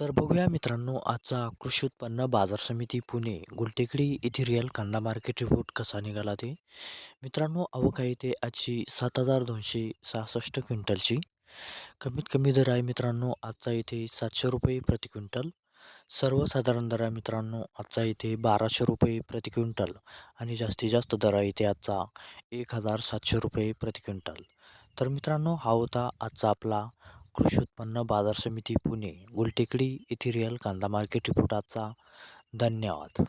तर बघूया मित्रांनो आजचा कृषी उत्पन्न बाजार समिती पुणे गुलटेकडी येथे रिअल कांदा मार्केट रिपोर्ट कसा निघाला ते? मित्रांनो अवका आहे आजची सात हजार दोनशे सहासष्ट क्विंटलची. कमीत कमी दर आहे मित्रांनो आजचा इथे सातशे रुपये प्रति क्विंटल. सर्वसाधारण दर आहे मित्रांनो आजचा इथे बाराशे रुपये प्रति क्विंटल. आणि जास्तीत जास्त दर आहे इथे आजचा एक हजार सातशे रुपये प्रति क्विंटल. तर मित्रांनो हा होता आजचा आपला कृषी उत्पन्न बाजार समिती पुणे गुलटेकडी येथे रिअल कांदा मार्केट रिपोर्ट आजचा धन्यवाद.